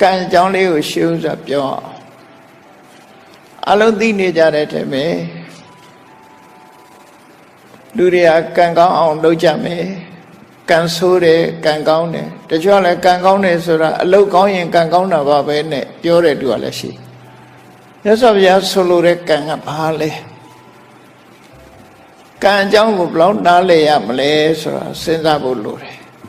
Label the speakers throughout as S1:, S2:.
S1: ကံအကြောင်းလေးကိုရှင်းဥစွာပြောအောင်အလုံးသိနေကြတဲ့ထဲမှာလူတွေကကံကောင်းအောင်လုပ်ကြမယ်ကံဆိုးတယ်ကံကောင်းတယ်တချို့ကလည်းကံကောင်းတယ်ဆိုတာအလုပ်ကောင်းရင်ကံကောင်းတာပါပဲနဲ့ပြောတဲ့သူကလည်းရှိမြတ်စွာဘုရားဆိုလိုတဲ့ကံကဘာလဲကံအကြောင်းကိုဘယ်လောက်နားလည်ရမလဲဆိုတာစဉ်းစားဖို့လိုတယ်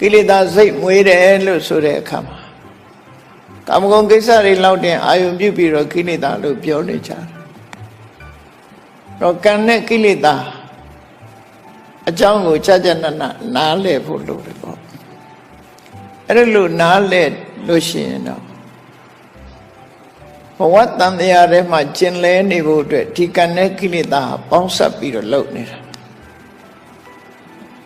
S1: ကိလေသာစိတ်မွေးတယ်လို့ဆိုတဲ့အခါမှာကာမဂုဏ်ကိစ္စတွေလောက်တင်အာယုံပြုပြီးတော့ကိလေသာလို့ပြောနေကြတယ်တော့ကံနဲ့ကိလေသာအကြောင်းကိုကြကြနနနားလည်ဖို့လိုတယ်ပေါ့အဲ့ဒါလို့နားလည်လို့ရှိရင်တော့ဘဝတန်တရားထဲမှာကျင်လဲနေဖို့အတွက်ဒီကံနဲ့ကိလေသာပေါင်းစပ်ပြီးတော့လုပ်နေတာ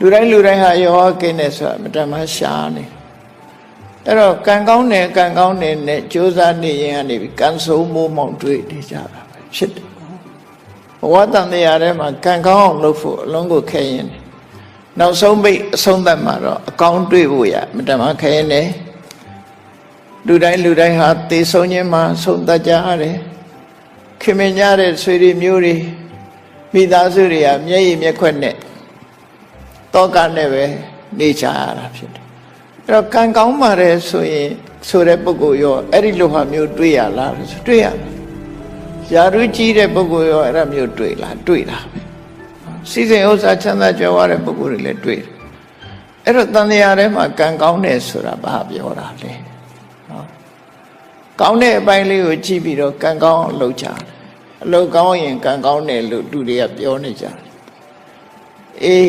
S1: လူတိုင်းလူတိုင်းဟာယောဂကင်းတယ်ဆိုတာမတမရှားနေအဲ့တော့ကံကောင်းတယ်ကံကောင်းတယ်နဲ့ကြိုးစားနေရင်ကနေပြီးကံဆိုးမိုးမောင်တွေ့နေကြတာပဲဖြစ်တယ်ဘဝတန်တရားထဲမှာကံကောင်းအောင်လုပ်ဖို့အလုံးကိုခဲရင်တယ်နောက်ဆုံးပိတ်အဆုံးသတ်မှာတော့အကောင်းတွေ့ဖို့ရမတမခဲရင်တယ်လူတိုင်းလူတိုင်းဟာသေဆုံးခြင်းမှာဆုံးသတ်ကြရတယ်ခင်မင်ကြတဲ့ဆွေတွေမျိုးတွေမိသားစုတွေကမျက်ရည်မျက်ခွက်နဲ့ တောကနဲ့ပဲနေကြရတာဖြစ်တယ်အဲ့တော့ကံကောင်းပါတယ်ဆိုရင်ဆိုတဲ့ပုဂ္ဂိုလ်ရောအဲ့ဒီလိုဟာမျိုးတွေ့ရလားလို့ဆိုတွေ့ရတယ်ယာရုကြီးတဲ့ပုဂ္ဂိုလ်ရောအဲ့ဒါမျိုးတွေ့လားတွေ့တာပဲစီစဉ်ဥစ္စာချမ်းသာကြွယ်ဝတဲ့ပုဂ္ဂိုလ်တွေလည်းတွေ့တယ်အဲ့တော့တန်တရားထဲမှာကံကောင်းတယ်ဆိုတာဘာပြောတာလဲနော်ကောင်းတဲ့အပိုင်းလေးကိုကြည့်ပြီးတော့ကံကောင်းအောင်လုပ်ကြတယ်အလုပ်ကောင်းရင်ကံကောင်းတယ်လို့လူတွေကပြောနေကြတယ်အေး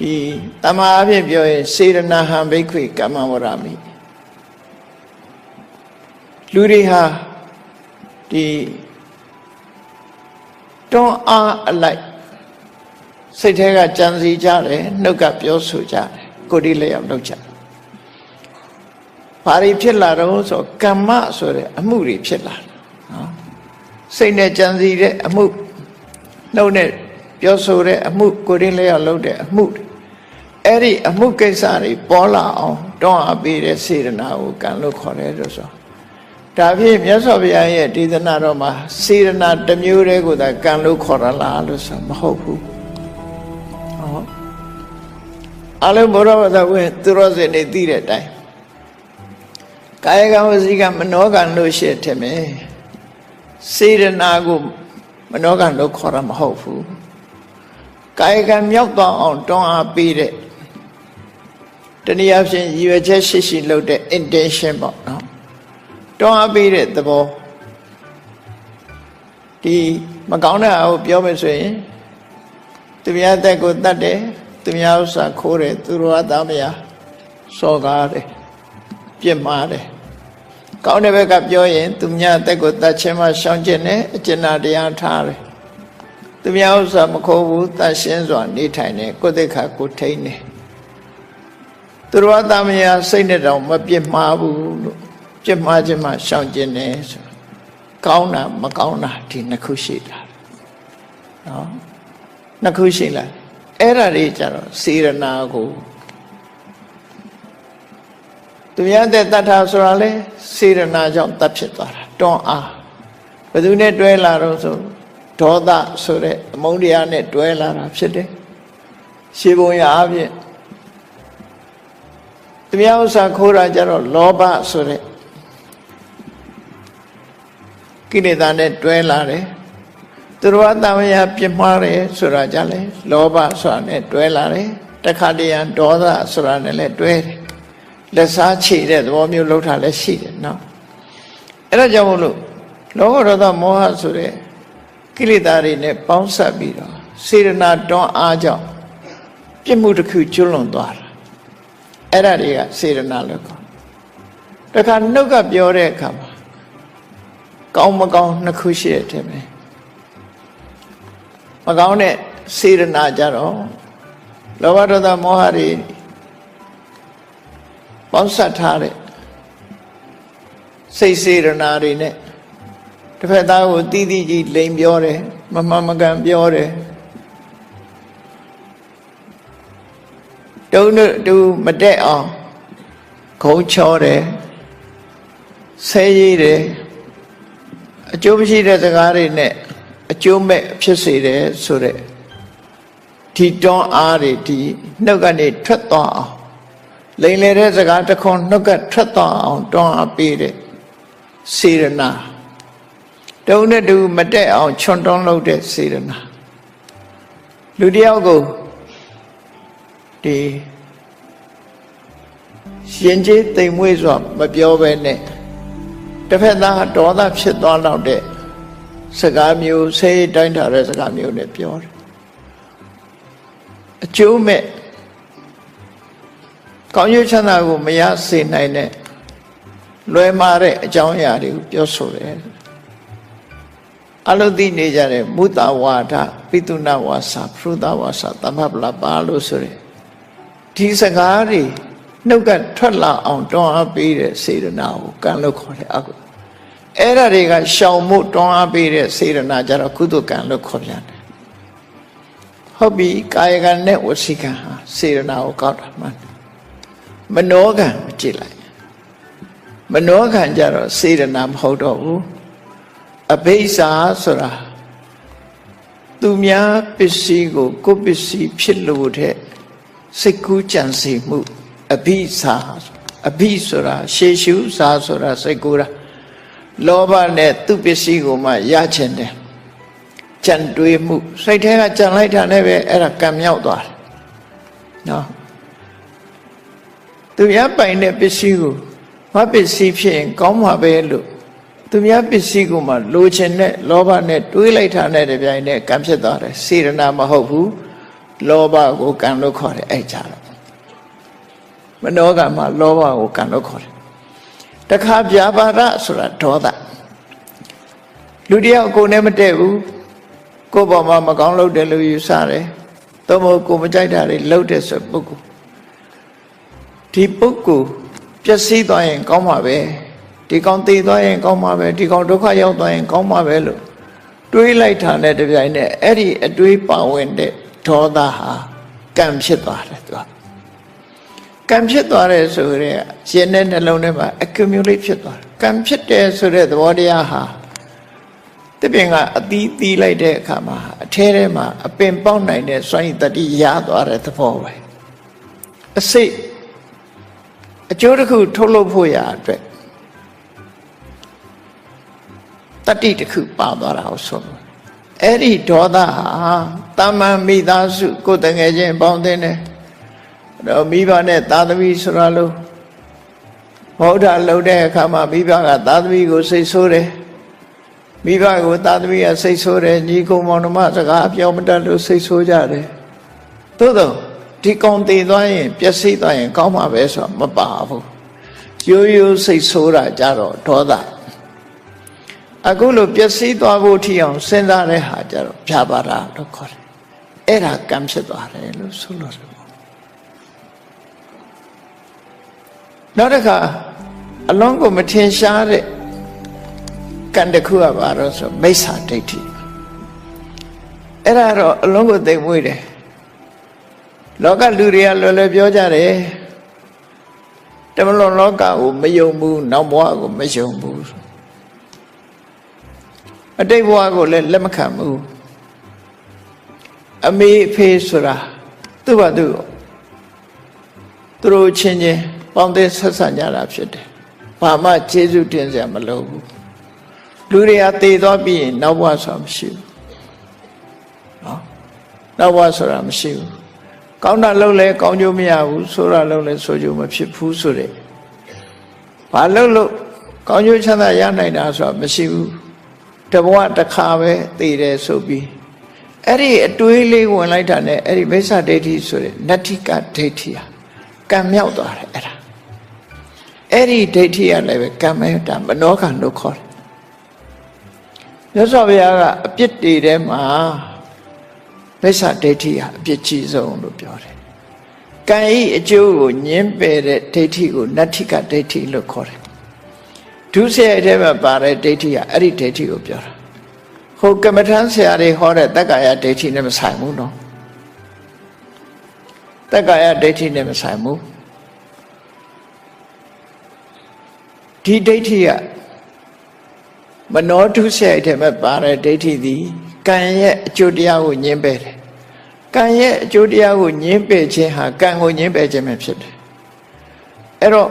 S1: ဒီတမအဖြစ်ပြောရင်စေရနာဟံဘိခွေကမ္မဝရမိလူတွေဟာဒီတွန်းအားအလိုက်စိတ်ထဲကကြံစီကြတယ်နှုတ်ကပြောဆိုကြတယ်ကိုယ်ဒီလျောက်လုပ်ကြတယ်ဘာတွေဖြစ်လာတော့ဆိုကမ္မဆိုတဲ့အမှုတွေဖြစ်လာတယ်နော်စိတ်နဲ့ကြံစီတဲ့အမှုနှုတ်နဲ့ပြောဆိုတဲ့အမှုကိုယ်ဒီလျောက်လုပ်တဲ့အမှုတွေ အဲ့ဒီအမှုကိစ္စတွေပေါ်လာအောင်တွန်းအားပေးတဲ့စေတနာကိုကံလို့ခေါ်တယ်လို့ဆိုဒါဖြင့်မြတ်စွာဘုရားရဲ့ဒေသနာတော်မှာစေတနာတစ်မျိုးတည်းကိုသာကံလို့ခေါ်ရလားလို့ဆိုမဟုတ်ဘူးဟောအလုံးဘုရားဘာသာဝင်သူတော်စင်နေသိတဲ့အတိုင်းကာယကံဝစီကံမနောကံလို့ရှိထင်မယ်စေတနာကိုမနောကံလို့ခေါ်ရမဟုတ်ဘူးကာယကံမြောက်သွားအောင်တွန်းအားပေးတဲ့ တနည်းအားဖြင့်ရည်ရွယ်ချက်ရှိရှိလုပ်တဲ့ intention ပေါ့နော်တွန်းအားပေးတဲ့သဘောဒီမကောင်းတဲ့အရာကိုပြောမယ်ဆိုရင်သူများတက်ကိုတတ်တယ်သူများဥစ္စာခိုးတယ်သူတော်အသားမယားစော်ကားတယ်ပြစ်မှားတယ်ကောင်းတဲ့ဘက်ကပြောရင် သူများတက်ကိုတတ်ခြင်းမှရှောင်ကျင်တယ်အကျဉ်းတရားထားတယ်သူများဥစ္စာမခိုးဘူးတတ်ရှင်းစွာနေထိုင်တယ်ကိုယ်သိက္ခာကိုထိန်းတယ် သူတော်အသားမယားစိတ်နဲ့တောင်မပြစ်မှားဘူးလို့ပြစ်မှားခြင်းမှရှောင်ကျင်တယ်ဆိုကောင်းတာမကောင်းတာဒီနှစ်ခုရှိတာနော်နှစ်ခုရှိလားအဲ့ဒါတွေကြတော့စေရနာကိုသူများတဲ့တတ်တာဆိုတာလေစေရနာကြောင့်တတ်ဖြစ်သွားတာတွန်းအားဘယ်သူနဲ့တွဲလာတော့ဆိုဒေါသဆိုတဲ့အမုန်းတရားနဲ့တွဲလာတာဖြစ်တယ်ရှေးဘုံရအပြင် သူများဥစ္စာခိုးတာကြတော့လောဘဆိုတဲ့ကိလေသာနဲ့တွဲလာတယ်သူတော်အတမယပြစ်မှားတယ်ဆိုတာကြလဲလောဘဆိုတာနဲ့တွဲလာတယ်တခါတရံဒေါသဆိုတာနဲ့လည်းတွဲတယ်လက်စားချေတဲ့သဘောမျိုးလှုပ်တာလည်းရှိတယ်နော်အဲ့ဒါကြောင့်မို့လို့လောဘဒေါသမောဟဆိုတဲ့ကိလေသာတွေနဲ့ပေါင်းစပ်ပြီးတော့စေရနာတွန်းအားကြောင့်ပြစ်မှုတစ်ခုကျွလွန်သွားတာ အဲ့ဒါတွေကစေရနာလို့ခေါ်တခါနှုတ်ကပြောတဲ့အခါမှာကောင်းမကောင်းနှစ်ခုရှိတယ်ထင်တယ်မကောင်းတဲ့စေရနာကြတော့လောဘဒေါသမောဟတွေပေါင်းစပ်ထားတဲ့စိတ်စေရနာတွေနဲ့တစ်ဖက်သားကိုတီးတီးကြီးလိန်ပြောတယ်မမှန်မကန်ပြောတယ် တုံးတူမတက်အောင်ခုံချောတယ်ဆဲရည်တယ်အကျိုးမရှိတဲ့စကားတွေနဲ့အကျိုးမဲ့ဖြစ်စေတယ်ဆိုတဲ့ဒီတွန်းအားတွေဒီနှုတ်ကနေထွက်သွားအောင်လိန်လေတဲ့စကားတစ်ခွန်းနှုတ်ကထွက်သွားအောင်တွန်းအားပေးတဲ့စေရနာတုံးနဲ့တူမတက်အောင်ချွန်တွန်းလုပ်တဲ့စေရနာလူတယောက်ကို ဒီရှင်ကျေးတိမ်မွေးစွာမပြောဘဲနဲ့တစ်ဖက်သားဒေါသဖြစ်သွားတော့တဲ့စကားမျိုးဆေးတိုင်းထားတဲ့စကားမျိုးနဲ့ပြောတယ်အကျိုးမဲ့ကောင်းကျိုးချမ်းသာကိုမရစေနိုင်တဲ့လွယ်မာတဲ့အကြောင်းအရာတွေကိုပြောဆိုတယ်အလုံးသိနေကြတဲ့မုတဝါဒပိတုဏဝါစာဖရုဒဝါစာသမပလပါလို့ဆိုရယ် ဒီစကားတွေနှုတ်ကထွက်လာအောင်တွန်းအားပေးတဲ့စေရနာကိုကံလို့ခေါ်တယ်အကုအဲ့ဒါတွေကရှောင်မှုတွန်းအားပေးတဲ့စေရနာကြတော့ကုသကံလို့ခေါ်ပြန်တယ်ဟုတ်ပြီကာယကံနဲ့ဝစီကံဟာစေရနာကိုကောက်တာမှန်မနောကံကိုကြည့်လိုက်မနောကံကြတော့စေရနာမဟုတ်တော့ဘူးအဘိဇာဆိုတာသူများပစ္စည်းကိုကိုယ်ပစ္စည်းဖြစ်လို့တဲ့ စိတ်ကူးကြံစီမှုအဘိဇာအဘိဆိုတာရှေရှုဇာဆိုတာစိတ်ကူးတာလောဘနဲ့သူပစ္စည်းကိုမှရချင်တယ်ကြံတွေးမှုစိတ်ထဲကကြံလိုက်တာနဲ့ပဲအဲ့ဒါကံမြောက်သွားတယ်နော်သူများပိုင်တဲ့ပစ္စည်းကိုမပစ္စည်းဖြစ်ရင်ကောင်းမှာပဲလို့သူများပစ္စည်းကိုမှလိုချင်တဲ့လောဘနဲ့တွေးလိုက်တာနဲ့တပြိုင်နက်ကံဖြစ်သွားတယ်စေရနာမဟုတ်ဘူး လောဘကိုကံလို့ခေါ်တယ်အဲ့ကြတော့မနောကမှာလောဘကိုကံလို့ခေါ်တယ်တခါပြာပါဒဆိုတာဒေါသလူတယောက်ကိုယ်နဲ့မတည့်ဘူးကိုယ့်ဘောမှာမကောင်းလုပ်တယ်လို့ယူဆတယ်သို့မဟုတ်ကိုမကြိုက်တာတွေလှုပ်တဲ့ဆိုပုဂ္ဂိုလ်ဒီပုဂ္ဂိုလ်ပျက်စီးသွားရင် ကောင်းမှာပဲဒီကောင်တည်သွားရင်ကောင်းမှာပဲဒီကောင်ဒုက္ခရောက်သွားရင် ကောင်းမှာပဲလို့တွေးလိုက်တာနဲ့တပြိုင်နက်အဲ့ဒီအတွေးပါဝင်တဲ့ ဒေါသဟာကံဖြစ်သွားတယ်သူကကံဖြစ်သွားတယ်ဆိုရဲရှင်တဲ့နှလုံးထဲမှာ accumulate ဖြစ်သွားတယ်ကံဖြစ်တယ်ဆိုတဲ့သဘောတရားဟာတပင်ကအသီးသီးလိုက်တဲ့အခါမှာအထဲထဲမှာအပင်ပေါက်နိုင်တဲ့စွမ်းရည်တတိရသွားတဲ့သဘောပဲအစိတ်အကျိုးတစ်ခုထုတ်လုပ်ဖို့ရအတွက်တတိတစ်ခုပါသွားတာကိုဆိုလို့ အဲ့ဒီဒေါသဟာတာမန်မိသားစုကိုယ်တငယ်ချင်းပေါင်းတဲ့နဲ့တော့မိဘနဲ့သာသမီဆိုရလို့ဘုရားလှုပ်တဲ့အခါမှာမိဘကသာသမီကိုစိတ်ဆိုးတယ်မိဘကိုသာသမီကစိတ်ဆိုးတယ်ညီကုံမောင်နှမစကားပြောမတတ်လို့စိတ်ဆိုးကြတယ်သို့တော့ဒီကောင်တည်သွားရင်ပျက်စီးသွားရင် ကောင်းမှာပဲဆိုတော့မပါဘူးရိုးရိုးစိတ်ဆိုးတာကြတော့ဒေါသ အခုလိုပျက်စီးသွားဖို့ထီအောင်စဉ်းစားတဲ့ဟာကြတော့ဖြာပါတာလို့ခေါ်တယ်အဲ့ဒါကံဖြစ်သွားတယ်လို့ဆိုလို့တယ်ပေါ့နောက်တစ်ခါအလုံးကိုမထင်ရှားတဲ့ကံတစ်ခုကပါတော့ဆိုမိစ္ဆာဒိဋ္ဌိအဲ့ဒါတော့အလုံးကိုသိမ့်မွေးတယ်လောကလူတွေကလွယ်လွယ်ပြောကြတယ်တမလွန်လောကကိုမယုံဘူးနောက်ဘဝကိုမယုံဘူး အတိတ်ဘဝကိုလည်းလက်မခံဘူးအမေအဖေဆိုတာသူ့ဘာသူသူတို့ချင်းချင်းပေါင်းတဲ့ဆက်ဆံကြတာဖြစ်တယ်ဘာမှကျေးဇူးတင်စရာမလိုဘူးလူတွေကတည်သွားပြီးရင်နောက်ဘဝဆိုတာမရှိဘူးနော်နောက်ဘဝဆိုတာမရှိဘူးကောင်းတာလုပ်လဲကောင်းကျိုးမရဘူးဆိုးတာလုပ်လဲဆိုးကျိုးမဖြစ်ဘူးဆိုတဲ့ဘာလုပ်လို့ကောင်းကျိုးချမ်းသာရနိုင်တာဆိုတာမရှိဘူး တဘဝတစ်ခါပဲသိတယ်ဆိုပြီးအဲ့ဒီအတွေးလေးဝင်လိုက်တာနဲ့အဲ့ဒီမိစ္ဆာဒိဋ္ဌိဆိုတဲ့နတ္ထိကဒိဋ္ဌိဟာကံမြောက်သွားတယ်အဲ့ဒါအဲ့ဒီဒိဋ္ဌိကလည်းပဲကံမဲတာမနောကံလို့ခေါ်တယ်မြတ်စွာဘုရားကအပြစ်တွေထဲမှာမိစ္ဆာဒိဋ္ဌိဟာအပြစ်ကြီးဆုံးလို့ပြောတယ်ကံဤအကျိုးကိုညင်းပယ်တဲ့ဒိဋ္ဌိကိုနတ္ထိကဒိဋ္ဌိလို့ခေါ်တယ် ဒုစရိုက်ထဲမှာပါတဲ့ဒိဋ္ဌိကအဲ့ဒီဒိဋ္ဌိကိုပြောတာဟိုကမ္မထမ်းဆရာတွေဟောတဲ့တက္ကာယဒိဋ္ဌိနဲ့မဆိုင်ဘူးနော်တက္ကာယဒိဋ္ဌိနဲ့မဆိုင်ဘူးဒီဒိဋ္ဌိကမနောဒုစရိုက်ထဲမှာပါတဲ့ဒိဋ္ဌိသည်ကံရဲ့အကျိုးတရားကိုညှင်းပယ်တယ်ကံရဲ့အကျိုးတရားကိုညှင်းပယ်ခြင်းဟာကံကိုညှင်းပယ်ခြင်းပဲဖြစ်တယ်အဲ့တော့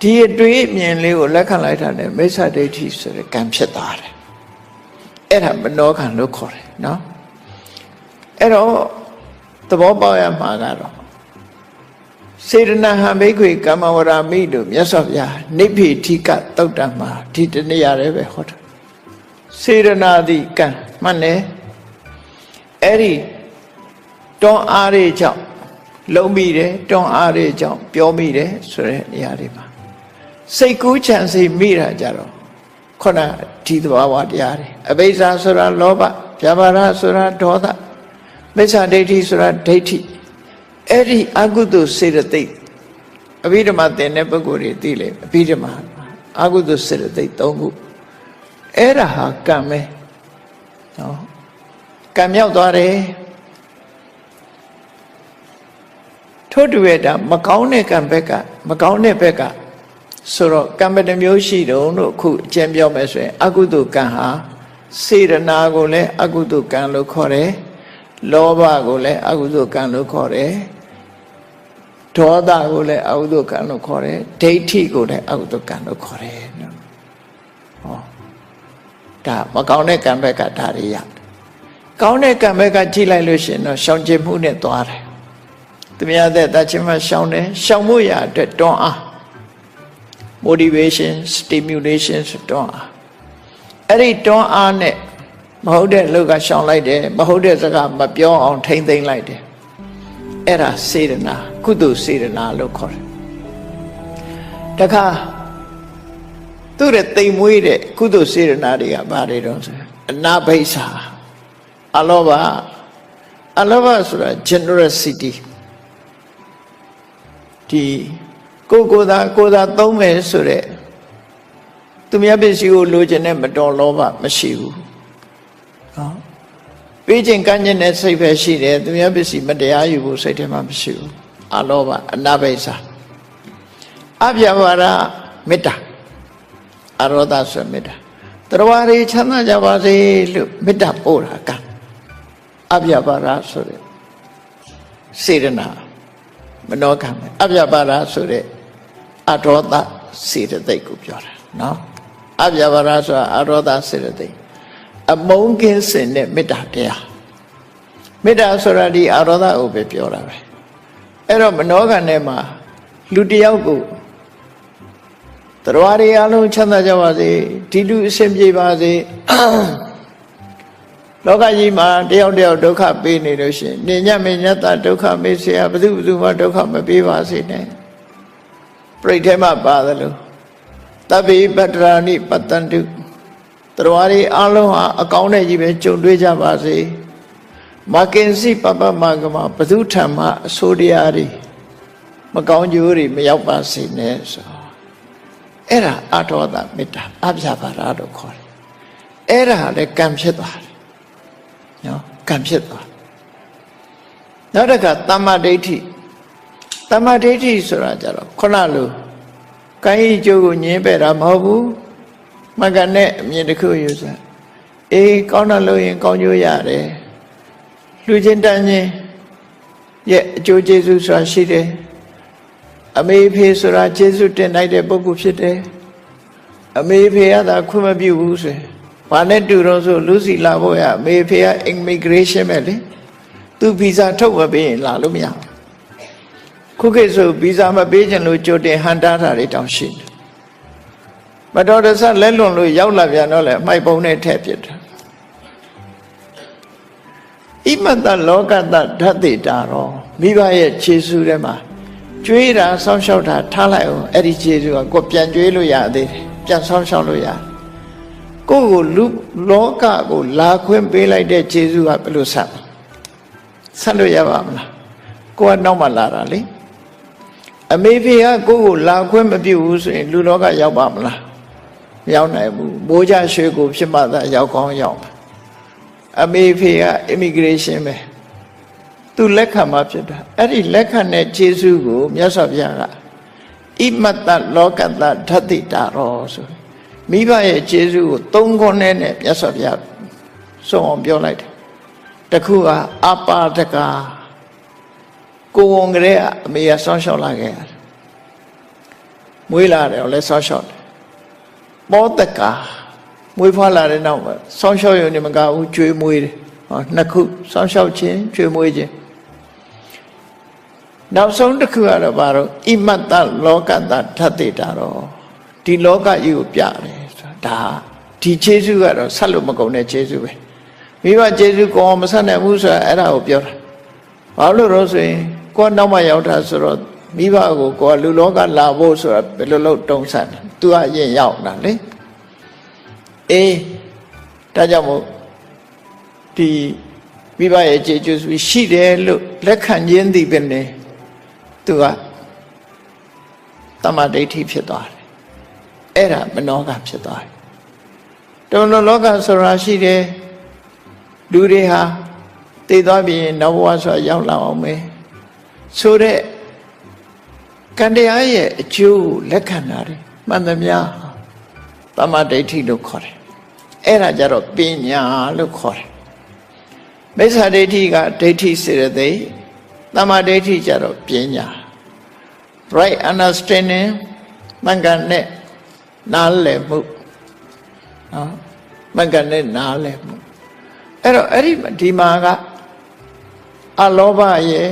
S1: ဒီအတွေးအမြင်လေးကိုလက်ခံလိုက်တာနဲ့မိစ္ဆာဒိဋ္ဌိဆိုတဲ့ကံဖြစ်သွားတယ်အဲ့ဒါမနောကံလို့ခေါ်တယ်နော်အဲ့တော့သဘောပေါက်ရမှာကတော့စေတနာဟံဘိက္ခွေကမ္မဝရမိတို့မြတ်စွာဘုရားနိဗ္ဗေထိကတုတ်တံမှာဒီတနေ့ရတယ်ပဲဟောတာစေရနာတိကံမှန်တယ်အဲ့ဒီတွန်းအားတွေကြောင့်လုံးမိတယ်တွန်းအားတွေကြောင့်ပြောမိတယ်ဆိုတဲ့နေရာတွေမှာ စိတ်ကူးချမ်းစိမိတာကြတော့ခုနဒီသဘာဝတရားတွေအဘိဇာဆိုတာလောဘဗျာပါဒဆိုတာဒေါသမိစ္ဆာဒိဋ္ဌိဆိုတာဒိဋ္ဌိအဲ့ဒီအကုသိုလ်စေတသိက်အဘိဓမ္မာသင်တဲ့ပုဂ္ဂိုလ်တွေသိလေအဘိဓမ္မာအကုသိုလ်စေတသိက်၃ခုအဲ့ဒါဟာကံပဲနော်ကံမြောက်သွားတယ်ထို့တူရဲ့ဒါမကောင်းတဲ့ကံဘက်ကမကောင်းတဲ့ဘက်က ဆိုတော့ကံမတမျိုးရှိတုံးလို့အခုအကျဉ်းပြောမယ်ဆိုရင် အကုသိုလ်ကံဟာစေရနာကိုလည်းအကုသိုလ်ကံလို့ခေါ်တယ်လောဘကိုလည်းအကုသိုလ်ကံလို့ခေါ်တယ်ဒေါသကိုလည်းအကုသိုလ်ကံလို့ခေါ်တယ်ဒိဋ္ဌိကိုလည်းအကုသိုလ်ကံလို့ခေါ်တယ်နော်ဟောဒါမကောင်းတဲ့ကံဘက်ကဒါတွေရကောင်းတဲ့ကံဘက်ကကြည့်လိုက်လို့ရှိရင်တော့ရှောင်ကျဉ်မှုနဲ့သွားတယ်သူများတဲ့တချင်းမရှောင်းတယ်ရှောင်းမှုရအတွက်တွန်းအား motivation stimulation ဆိုတွန်းအားအဲ့ဒီတွန်းအားနဲ့မဟုတ်တဲ့လူကရှောင်လိုက်တယ်မဟုတ်တဲ့စကားမပြောအောင်ထိမ့်သိမ့်လိုက်တယ်အဲ့ဒါစေတနာကုသိုလ်စေတနာလို့ခေါ်တယ်တခါသူ့ရဲ့တိမ်မွေးတဲ့ကုသိုလ်စေတနာတွေကဘာတွေတော့ဆိုအနာဘိဆာအလောဘအလောဘဆိုတာ generosity ဒီ ကိုကိုသာကိုသာသုံးမယ်ဆိုတဲ့သူများပစ္စည်းကိုလိုချင်တဲ့မတော်လောဘမရှိဘူးနော်ပေးခြင်းကမ်းခြင်းနဲ့စိတ်ပဲရှိတယ်သူများပစ္စည်းမတရားယူဖို့စိတ်ထဲမှာမရှိဘူးအလောဘအနာဘိစာအပြဘာရမေတ္တာအရောဒဆိုမေတ္တာတရားရီချမ်းသာကြပါစေလို့မေတ္တာပို့တာကအပြဘာရဆိုတဲ့စေရနာမနောကမယ်အပြပါဒဆိုတဲ့ အရောဒစေတသိက်ကိုပြောတာနော်အပြဘာရဆိုတာအရောဒစေတသိက်အမုန်းကင်းစင်တဲ့မေတ္တာတရားမေတ္တာဆိုတာဒီအရောဒကိုပဲပြောတာပဲအဲ့တော့မနောကံထဲမှာလူတယောက်ကိုတရားတွေအလုံးချမ်းသာကြပါစေဒီလူအဆင်ပြေပါစေလောကကြီးမှာတယောက်တယောက်ဒုက္ခပေးနေလို့ရှင်နေညမညတဒုက္ခမေးစရာဘုသူဘုသူမှဒုက္ခမပေးပါစေနဲ့ ပြိဋ္ဌဲမှာပါတယ်လို့တဗ္ဗေပတ္တရာနိပတ္တန္တုတရားတွေအလုံးဟာအကောင်းတဲ့ကြီးပဲကြုံတွေ့ကြပါစေမကင်စီပပမကမဘသူထံမှအဆိုးတရားတွေမကောင်းကျိုးတွေမရောက်ပါစေနဲ့ဆိုအဲ့ဒါအထောဒမေတ္တာအပြပါရလို့ခေါ်တယ်အဲ့ဒါလည်းကံဖြစ်သွားတယ်နော်ကံဖြစ်သွားနောက်တစ်ခါတမ္မာဒိဋ္ဌိ တမ္မာဒိဋ္ဌိဆိုတာကြတော့ခုနလိုကိုင်းကြီးကျိုးကိုညင်းပယ်တာမဟုတ်ဘူးမကနဲ့အမြင်တစ်ခုယူစားအေးကောင်းတာလို့ရင်ကောင်းကျိုးရတယ်လူချင်းတန်းချင်းရဲ့အကျိုးကျေးဇူးဆိုတာရှိတယ်အမေဖေဆိုတာကျေးဇူးတင်နိုင်တဲ့ပုဂ္ဂိုလ်ဖြစ်တယ်အမေဖေကသာခွင့်မပြုဘူးဆိုရင်ဘာနဲ့တူတော့ဆိုလူစီလာဖို့ရအမေဖေက immigration ပဲလေသူဗီဇာထုတ်မပေးရင်လာလို့မရဘူး ခုခေတ်ဆိုဗီဇာမပေးချင်လို့ကြိုတင်ဟန်တားတာတွေတောင်ရှိတယ်မတော်တဆလက်လွန်လို့ရောက်လာပြန်တော့လေအမိုက်ပုံနဲ့ထည့်ပြစ်တာဣမတလောကတဓာတိတာရောမိဘရဲ့ခြေဆူထဲမှာကျွေးတာဆောင်းလျှောက်တာထားလိုက်အောင်အဲ့ဒီခြေဆူကကိုပြန်ကျွေးလို့ရသေးတယ်ပြန်ဆောင်းလျှောက်လို့ရတယ်ကိုယ့်ကိုလူလောကကိုလာခွင့်ပေးလိုက်တဲ့ခြေဆူကဘယ်လိုဆက်ဆက်လို့ရပါမလားကိုကနောက်မှလာတာလေ အမေဖေကကိုယ့်ကိုလာခွင့်မပြုဘူးဆိုရင်လူလောကရောက်ပါမလားမရောက်နိုင်ဘူးဘိုးကြရွှေကိုဖြစ်မှသာရောက်ကောင်းရောက်အမေဖေက immigration ပဲသူလက်ခံမှဖြစ်တာအဲ့ဒီလက်ခံတဲ့ခြေဆုကိုမြတ်စွာဘုရားကဣမတ္တလောကတ္တဓတ္တိတာရောဆိုမိဘရဲ့ခြေဆုကိုသုံးခွန်းနဲ့မြတ်စွာဘုရားဆုံးအောင်ပြောလိုက်တယ်တခုကအပါဒကာ ကိုဝန်ကလေးအမေကဆောင်းလျှောက်လာခဲ့ရတယ်မွေးလာတယ်လည်းဆောင်းလျှောက်တယ်ပောတကာမွေးဖွားလာတဲ့နောက်မှာဆောင်းလျှောက်ရုံနဲ့မကဘူးကျွေးမွေးတယ်ဟောနှစ်ခုဆောင်းလျှောက်ခြင်းကျွေးမွေးခြင်းနောက်ဆုံးတစ်ခုကတော့ဘာလို့ဣမတ္တလောကတ္တထတ္တိတာတော့ဒီလောကကြီးကိုပြတယ်ဆိုတာဒါဒီခြေဆုကတော့ဆက်လို့မကုန်တဲ့ခြေဆုပဲမိဘခြေဆုကောမဆက်နိုင်ဘူးဆိုတာအဲ့ဒါကိုပြောတာဘာလို့လို့ဆိုရင် ကိုယ်နောက်မှရောက်တာဆိုတော့မိဘကိုကိုယ်လူလောကလာဖို့ဆိုတာဘယ်လိုလုပ်တုံးဆန်းသူကအရင်ရောက်တာလေအေးဒါကြောင့်မို့ဒီမိဘရဲ့ခြေကျူးရှိတယ်လို့လက်ခံခြင်းသည်ပဲနေသူကတမ္မာဒိဋ္ဌိဖြစ်သွားတယ်အဲ့ဒါမနောကဖြစ်သွားတယ်တုံလုံးလောကဆိုတာရှိတယ်လူတွေဟာတည်သွားပြီးနောက်ဘဝဆိုတာရောက်လာအောင်မယ် ဆိုတဲ့ကံတရားရဲ့အကျိုးလက်ခံတာတွေမှန်သမျှတမ္မာဒိဋ္ဌိလို့ခေါ်တယ်အဲ့ဒါကြတော့ပညာလို့ခေါ်တယ်မိစ္ဆာဒိဋ္ဌိကဒိဋ္ဌိစေရသိက်တမ္မာဒိဋ္ဌိကြတော့ပညာ right understanding မှန်ကန်တဲ့နားလည်မှုနော်မှန်ကန်တဲ့နားလည်မှုအဲ့တော့အဲ့ဒီဒီမှာကအလောဘရဲ့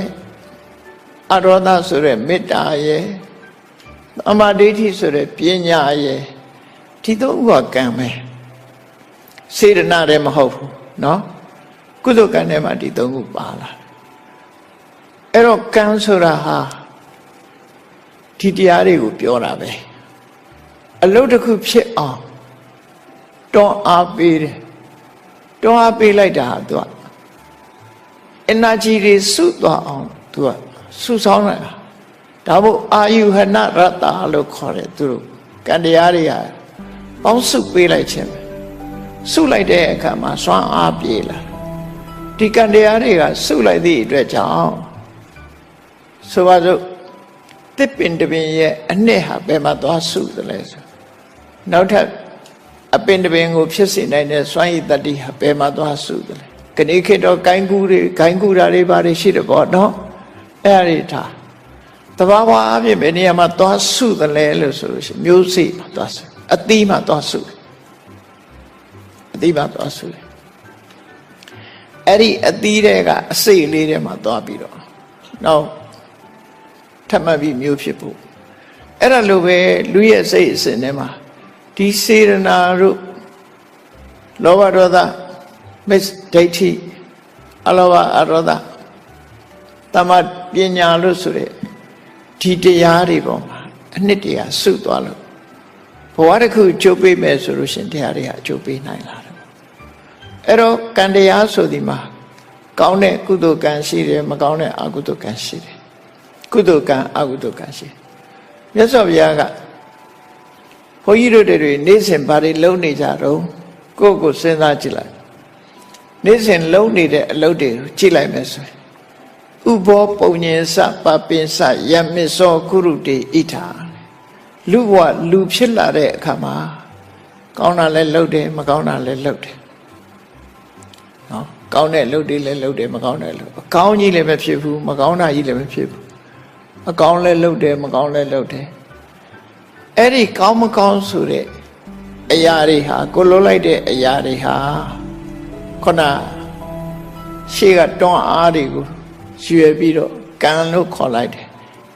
S1: အရောဒဆိုတဲ့မေတ္တာရဲ့အမဒိဋ္ဌိဆိုတဲ့ပညာရဲ့ဒီသုံးခုကကံပဲစေတနာလည်းမဟုတ်ဘူးเนาะကုသိုလ်ကံထဲမှာဒီသုံးခုပါလာအဲ့တော့ကံဆိုတာဟာဒီတရားတွေကိုပြောတာပဲအလုတ်တစ်ခုဖြစ်အောင်တွန်းအားပေးတယ်တွန်းအားပေးလိုက်တာဟာသူက energy တွေစုသွားအောင်သူက စုဆောင်းလိုက်တာဒါမို့အာယုဟနရတ္တာလို့ခေါ်တယ်သူတို့ကံတရားတွေကပေါင်းစုပေးလိုက်ခြင်းပဲစုလိုက်တဲ့အခါမှာစွမ်းအားပြေလာဒီကံတရားတွေကစုလိုက်သည့်အတွက်ကြောင့်ဆိုပါစို့တစ်ပင်တစ်ပင်ရဲ့အနှစ်ဟာဘယ်မှာသွားစုသလဲဆိုနောက်ထပ်အပင်တစ်ပင်ကိုဖြစ်စေနိုင်တဲ့စွမ်းရည်တတ္တိဟာဘယ်မှာသွားစုသလဲခဏခေတ်တော့ဂိုင်းကူတွေဂိုင်းကူတာတွေဘာတွေရှိတယ်ပေါ့နော် အဲ့ဒါတွေထားတဘာဝအဖြစ်ဘယ်နေရာမှာသွားစုသလဲလို့ဆိုလို့ရှိရင်မျိုးစိမှာသွားစုအသီးမှာသွားစုအသီးမှာသွားစုတယ်အဲ့ဒီအသီးတွေကအစိတ်လေးတွေမှာသွားပြီးတော့နောက်ထပ်မှတ်ပြီးမျိုးဖြစ်ဖို့အဲ့ဒါလိုပဲလူရဲ့စိတ်အစဉ်ထဲမှာဒီစေရနာတို့လောဘဒေါသမစ္ဒိဋ္ဌိအလောဘအရောဓ တမပညာလို့ဆိုတဲ့ဒီတရားတွေပေါ်မှာအနှစ်တရာစုသွားလို့ဘဝတစ်ခုကျုပ်ပေးမယ်ဆိုလို့ရှင်တရားတွေကအကျုပ်ပေးနိုင်လာတယ်အဲ့တော့ကံတရားဆိုဒီမှာကောင်းတဲ့ကုသိုလ်ကံရှိတယ်မကောင်းတဲ့အကုသိုလ်ကံရှိတယ်ကုသိုလ်ကံအကုသိုလ်ကံရှိမြတ်စွာဘုရားကဘုန်းကြီးတို့တွေနေ့စဉ်ဘာတွေလုပ်နေကြတော့ကိုယ့်ကိုစဉ်းစားကြည့်လိုက်နေ့စဉ်လုံးနေတဲ့အလုပ်တွေကိုကြည့်လိုက်မယ်ဆိုရင်ဥ ဘောပုံညင်စပပင်စယမစ္စောကုရုတေဣထာလူဘဝလူဖြစ်လာတဲ့အခါမှာကောင်းတာလည်းလုပ်တယ်မကောင်းတာလည်းလုပ်တယ်နော်ကောင်းတဲ့လုပ်တွေလည်းလုပ်တယ်မကောင်းတဲ့လုပ်အကောင်းကြီးလည်းမဖြစ်ဘူးမကောင်းတာကြီးလည်းမဖြစ်ဘူးအကောင်းလည်းလုပ်တယ်မကောင်းလည်းလုပ်တယ်အဲ့ဒီကောင်းမကောင်းဆိုတဲ့အရာတွေဟာကိုလုံးလိုက်တဲ့အရာတွေဟာခုနရှေ့ကတွန်းအားတွေကို ရွယ်ပြီးတော့ကံလို့ခေါ်လိုက်တယ်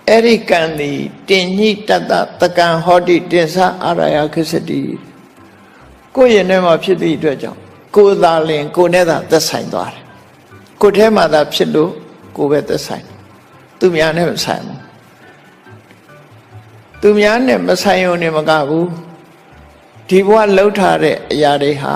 S1: အဲ့ဒီကံဒီတင်ညိတတ္တတကံဟောတိတင်္ဆအာရယခစ္စတိကိုယ့်ရင်ထဲမှာဖြစ်သည့်အတွက်ကြောင့်ကိုယ်သာလင် ကိုယ်နဲ့သာသက်ဆိုင်သွားတယ်ကိုယ်ထဲမှာသာဖြစ်လို့ကိုယ်ပဲသက်ဆိုင်သူများနဲ့မဆိုင်ဘူးသူများနဲ့မဆိုင်ုံနဲ့မကဘူးဒီဘဝလှုပ်ထားတဲ့အရာတွေဟာ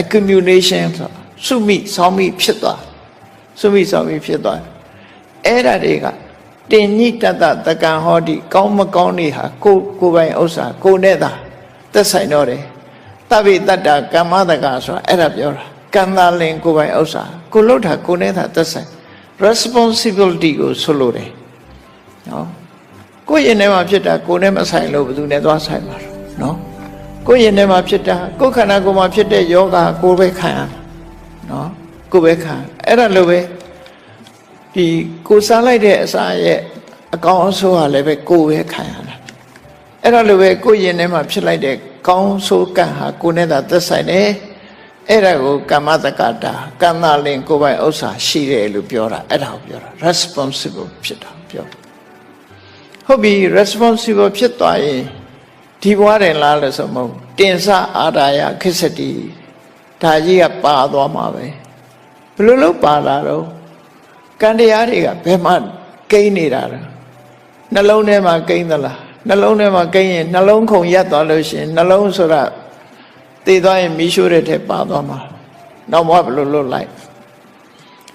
S1: accumulation ဆိုစုမိဆောင်းမိဖြစ်သွားစုမိဆောင်းမိဖြစ်သွားအဲ့ဒါတွေကတင်ညိတတတကံဟောတိကောင်းမကောင်းနေဟာကိုကိုပိုင်ဥစ္စာကိုနဲ့သာသက်ဆိုင်တော့တယ်တပိတတ္တကမ္မတကဆိုတာအဲ့ဒါပြောတာကံသာလင်ကိုပိုင်ဥစ္စာကိုလှုပ်တာကိုနဲ့သာသက်ဆိုင် responsibility ကိုဆိုလိုတယ်နော်ကိုယ့်ရင်ထဲမှာဖြစ်တာကိုနဲ့မဆိုင်လို့ဘယ်သူနဲ့သွားဆိုင်မှာနော် ကိုယ့်ရင်ထဲမှာဖြစ်တာကိုယ်ခန္ဓာကိုယ်မှာဖြစ်တဲ့ယောဂကိုယ်ပဲခံရနော်ကိုယ်ပဲခံအဲ့ဒါလိုပဲဒီကိုစားလိုက်တဲ့အစာရဲ့အကောင်အဆိုးကလည်းပဲကိုယ်ပဲခံရတာအဲ့ဒါလိုပဲကိုယ်ရင်ထဲမှာဖြစ်လိုက်တဲ့ကောင်းဆိုးကံဟာကိုယ်နဲ့သာသက်ဆိုင်တယ်အဲ့ဒါကိုကမ္မတက္ကတာကံသာလင်ကိုယ်ပိုင်ဥစ္စာရှိတယ်လို့ပြောတာအဲ့ဒါကိုပြောတာ responsible ဖြစ်တာပြောဟုတ်ပြီ responsible ဖြစ်သွားရင် ဒီဘွားတယ်လားလို့ဆိုမဟုတ်တင်စအာရာယခစ္စတိဒါကြီးကပါသွားမှာပဲဘယ်လိုလုပ်ပါလာတော့ကံတရားတွေကဘယ်မှကိန်းနေတာလဲနှလုံးထဲမှာကိန်းသလားနှလုံးထဲမှာကိန်းရင်နှလုံးခုန်ရက်သွားလို့ရှိရင်နှလုံးဆိုတာတည်သွားရင်မီးရှို့တဲ့ထဲပါသွားမှာနောက်ဘဝဘယ်လိုလွတ်လိုက်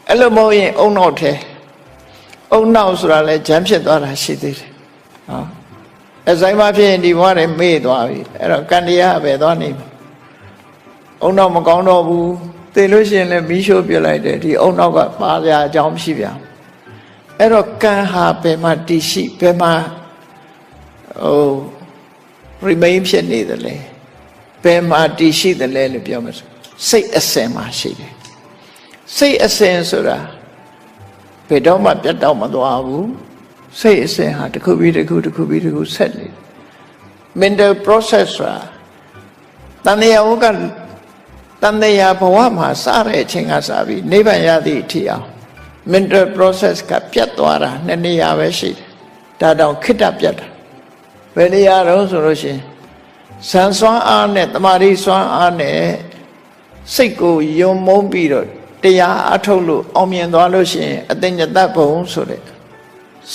S1: အဲ့လိုမဟုတ်ရင်အုံနောက်ထဲအုံနောက်ဆိုတာလဲဂျမ်းဖြစ်သွားတာရှိသေးတယ်ဟော အဆိုင်မဖြစ်ရင်ဒီဘဝနဲ့မေ့သွားပြီအဲ့တော့ကံတရားပဲသွားနေမှာအုံနောက်မကောင်းတော့ဘူးသိလို့ရှိရင်လည်းမီးရှို့ပြလိုက်တယ်ဒီအုံနောက်ကပါကြအကြောင်းမရှိပြန်အဲ့တော့ကံဟာဘယ်မှာတည်ရှိဘယ်မှာဟို remain ဖြစ်နေတယ်လဲဘယ်မှာတည်ရှိတယ်လဲလို့ပြောမှာဆိုစိတ်အစဉ်မှာရှိတယ်စိတ်အစဉ်ဆိုတာဘယ်တော့မှပြတ်တော့မသွားဘူး စိတ်အစဉ်ဟာတစ်ခုပြီးတစ်ခုတစ်ခုပြီးတစ်ခုဆက်နေတယ် mental process ဆိုတာတန်တရားဝကတန်တရားဘဝမှာစတဲ့အချိန်ကစပြီးနိဗ္ဗာန်ရသည့်အထိအောင် mental process ကပြတ်သွားတာနှစ်နေရာပဲရှိတယ်ဒါတောင်ခိတ္တပြတ်တာဘယ်နေရာတော့ဆိုလို့ရှိရင်ဇန်စွမ်းအားနဲ့တမာရီစွမ်းအားနဲ့စိတ်ကိုယုံမုန်းပြီးတော့တရားအထုတ်လို့အောင်မြင်သွားလို့ရှိရင်အတင်ညတဘုံဆိုတဲ့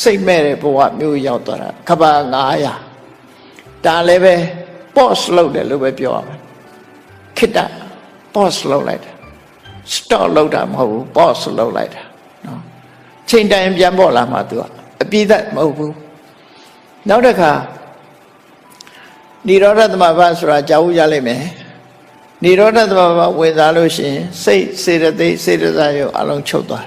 S1: စိတ်မဲ့တဲ့ဘဝမျိုးရောက်သွားတာကဘာ900ဒါလည်းပဲ pause လုပ်တယ်လို့ပဲပြောရမယ်ခိတ္တ pause လုပ်လိုက်တာ stop လုပ်တာမဟုတ်ဘူး pause လုပ်လိုက်တာနော်ချိန်တိုင်းပြန်ပေါ်လာမှသူကအပြည့်သက်မဟုတ်ဘူးနောက်တစ်ခါនិရောဓသမဘာဆိုတာကြားဦးရလိမ့်မယ်និရောဓသမဘာဝင်စားလို့ရှိရင်စိတ်စေတသိက်စေတစာရုပ်အလုံးချုပ်သွား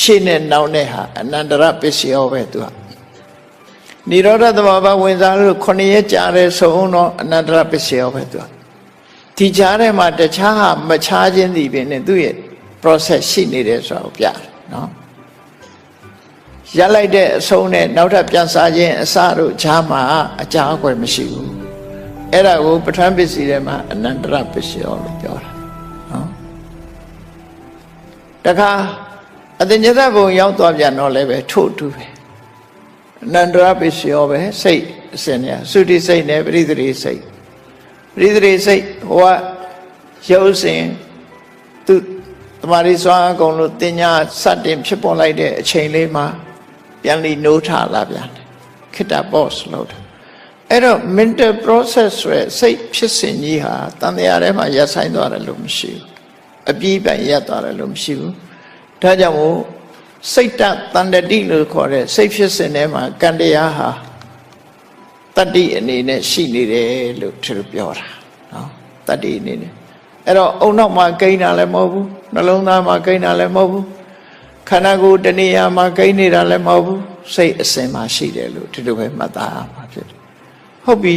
S1: ရှေ့နဲ့နောက်နဲ့ဟာအနန္တရပစ္စယောပဲသူကនិရောဓသမဘာဝင်စားလို့ခုနှစ်ရက်ကြာတဲ့ဆုံးတော့အနန္တရပစ္စယောပဲသူကဒီကြားထဲမှာတခြားဟာမခြားခြင်းဒီပင်နဲ့သူ့ရဲ့ process ရှိနေတယ်ဆိုတာကိုပြတယ်နော်ရလိုက်တဲ့အဆုံးနဲ့နောက်ထပ်ပြန်စားခြင်းအစတို့ဈာမှာအကြာအကွယ်မရှိဘူးအဲ့ဒါကိုပဋ္ဌာန်းပစ္စည်းထဲမှာအနန္တရပစ္စယောလို့ပြောတာနော်တခါ အတ္တညတဘုံရောက်သွားပြန်တော့လည်းပဲထို့တူပဲအနန္တရပစ္စယောပဲစိတ်အစဉ်เนี่ยသုတိစိတ်နဲ့ပရိသေရိစိတ်ပရိသေရိစိတ်ဟိုကရုပ်စဉ်သူတမာရီစွာအကုန်လို့တင်ညာစတင်ဖြစ်ပေါ်လိုက်တဲ့အချိန်လေးမှာပြန်လီနိုးထလာပြန်တယ်ခိတ္တ boss လို့တယ်အဲ့တော့ mental process ဆိုရယ်စိတ်ဖြစ်စဉ်ကြီးဟာတန်တရားထဲမှာရပ်ဆိုင်သွားတယ်လို့မရှိဘူးအပြည့်ပိုင်ရပ်သွားတယ်လို့မရှိဘူး ဒါကြောင့်မို့စိတ်တတန်တတိလို့ခေါ်တဲ့စိတ်ဖြစ်စဉ်ထဲမှာကံတရားဟာတတ္တိအနေနဲ့ရှိနေတယ်လို့သူပြောတာနော်တတ္တိအနေနဲ့အဲ့တော့အုံနောက်မှာကိန်းတာလည်းမဟုတ်ဘူးနှလုံးသားမှာကိန်းတာလည်းမဟုတ်ဘူးခန္ဓာကိုယ်တဏှာမှာကိန်းနေတာလည်းမဟုတ်ဘူးစိတ်အစဉ်မှာရှိတယ်လို့ဒီလိုပဲမှတ်သားရမှာဖြစ်တယ်ဟုတ်ပြီ